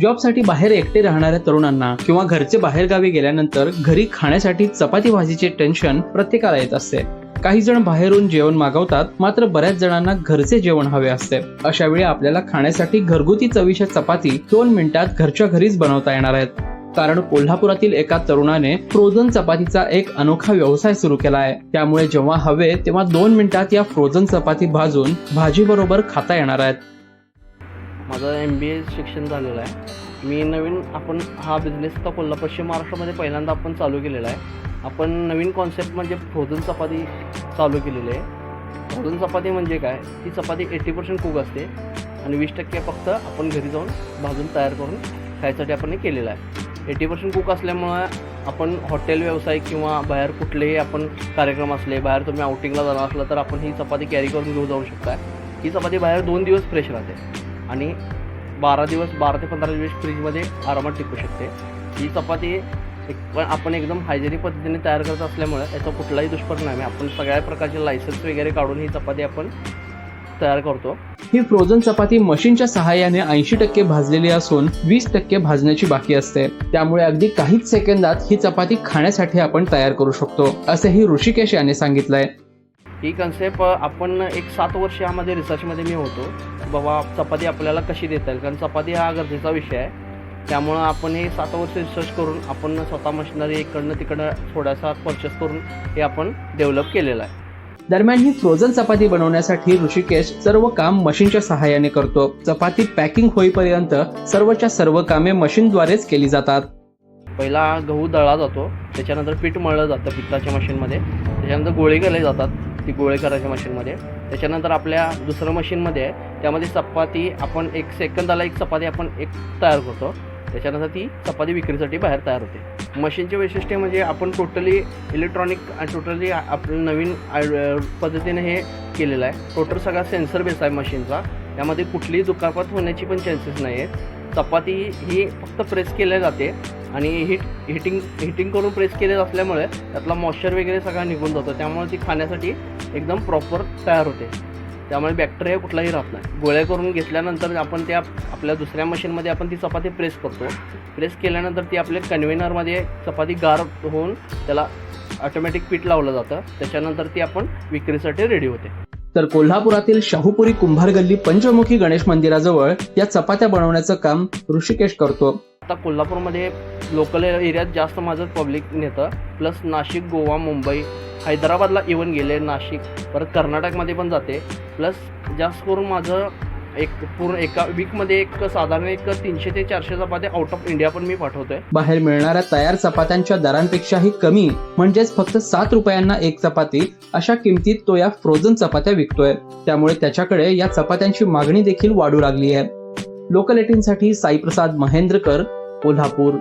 जॉबसाठी बाहेर एकटे राहणाऱ्या तरुणांना किंवा घरचे बाहेरगावी गेल्यानंतर घरी खाण्यासाठी चपाती भाजीचे टेन्शन प्रत्येकाला येत असते. काही जण बाहेरून जेवण मागवतात मात्र बऱ्याच जणांना घरचे जेवण हवे असते. अशा वेळी आपल्याला खाण्यासाठी घरगुती चवीच्या चपाती दोन मिनिटात घरच्या घरीच बनवता येणार आहेत. कारण कोल्हापुरातील एका तरुणाने फ्रोझन चपातीचा एक अनोखा व्यवसाय सुरू केला आहे. त्यामुळे जेव्हा हवे तेव्हा दोन मिनिटात या फ्रोझन चपाती भाजून भाजी बरोबर खाता येणार आहेत. माझं एम बी ए शिक्षण झालेलं आहे. मी नवीन आपण हा बिझनेस आता कोल्हापूर पश्चिम महाराष्ट्रामध्ये पहिल्यांदा आपण चालू केलेला आहे. आपण नवीन कॉन्सेप्ट म्हणजे फ्रोझन चपाती चालू केलेली आहे. फ्रोझन चपाती म्हणजे काय? ती चपाती एटी पर्सेंट कुक असते आणि वीस टक्के फक्त आपण घरी जाऊन भाजून तयार करून खायसाठी आपण हे केलेलं आहे. एटी पर्सेंट कुक असल्यामुळं आपण हॉटेल व्यवसाय किंवा बाहेर कुठलेही आपण कार्यक्रम असले बाहेर तुम्ही आउटिंगला जाणार असलं तर आपण ही चपाती कॅरी करून घेऊन जाऊ शकता. ही चपाती बाहेर दोन दिवस फ्रेश राहते. आणि बारा दिवस बारा ते पंधरा दिवस फ्रीजमध्ये आरामात टिकू शकते. ही चपाती एक पण आपण एकदम हायजेनिक पद्धतीने तयार करत असल्यामुळे याचा कुठलाही दुष्परिणाम आहे आपण सगळ्या प्रकारचे लायसन्स वगैरे काढून ही चपाती आपण तयार करतो. ही फ्रोझन चपाती मशीनच्या सहाय्याने ऐंशी टक्के भाजलेली असून वीस टक्के भाजण्याची बाकी असते. त्यामुळे अगदी काहीच सेकंदात ही चपाती खाण्यासाठी आपण तयार करू शकतो असेही ऋषिकेश यांनी सांगितलंय. ही कन्सेप्ट आपण एक सात वर्ष यामध्ये रिसर्चमध्ये मी होतो. बाबा चपाती आपल्याला कशी देता येईल? कारण चपाती हा गरजेचा विषय आहे. त्यामुळं आपण हे सात वर्ष रिसर्च करून आपण स्वतः मशिनरी इकडनं तिकडनं थोडासा परचेस करून हे आपण डेव्हलप केलेलं आहे. दरम्यान ही फ्रोझन चपाती बनवण्यासाठी ऋषिकेश सर्व काम मशीनच्या सहाय्याने करतो. चपाती पॅकिंग होईपर्यंत सर्वच्या सर्व कामे मशीनद्वारेच केली जातात. पहिला गहू दळला जातो. त्याच्यानंतर पीठ मळलं जातं पिठाच्या मशीनमध्ये त्याच्यानंतर गोळे केले जातात. ती गोळे करायच्या मशीनमध्ये. त्याच्यानंतर आपल्या दुसरं मशीनमध्ये आहे. त्यामध्ये चपाती आपण एक सेकंदाला एक चपाती आपण एक तयार करतो. त्याच्यानंतर ती चपाती विक्रीसाठी बाहेर तयार होते. मशीनचे वैशिष्ट्य म्हणजे आपण टोटली इलेक्ट्रॉनिक आणि टोटली आपलं नवीन आय- पद्धतीने हे केलेलं आहे. टोटल सगळा सेन्सर बेस आहे मशीनचा. त्यामध्ये कुठलीही दुखापत होण्याची पण चान्सेस नाही आहेत चपाती ही फक्त प्रेस केल्या जाते. आणि हिट हिटिंग हिटिंग करून प्रेस केले असल्यामुळे त्यातला मॉइश्चर वगैरे सगळा निघून जातो. त्यामुळे ती खाण्यासाठी एकदम प्रॉपर तयार होते. त्यामुळे बॅक्टेरिया कुठलाही राहत नाही. गोळ्या करून घेतल्यानंतर आपण त्या आपल्या दुसऱ्या मशीनमध्ये आपण ती चपाती प्रेस करतो. प्रेस केल्यानंतर ती आपल्या कन्व्हेनरमध्ये चपाती गार होऊन त्याला ऑटोमॅटिक पीठ लावलं जातं. त्याच्यानंतर ती आपण विक्रीसाठी रेडी होते. तर कोल्हापुरातील शाहूपुरी कुंभार गल्ली पंचमुखी गणेश मंदिराजवळ या चपात्या बनवण्याचं काम ऋषिकेश करतो. आता कोल्हापूरमध्ये लोकल एरियात जास्त माझं पब्लिक नेतं. प्लस नाशिक गोवा मुंबई हैदराबादला इवन गेले नाशिक परत कर्नाटकमध्ये पण जाते. प्लस जास्त करून माझं एक पूर्ण एका वीकमध्ये एक साधारण एक तीनशे ते चारशे चपात्या आउट ऑफ इंडिया पण मी पाठवतोय. बाहेर मिळणाऱ्या तयार चपात्यांच्या दरांपेक्षाही कमी. म्हणजेच फक्त सात रुपयांना एक चपाती अशा किमतीत तो या फ्रोझन चपात्या विकतोय. त्यामुळे त्याच्याकडे या चपात्यांची मागणी देखील वाढू लागली आहे. लोकल एटीन साठी साईप्रसाद महेंद्रकर कोल्हापूर.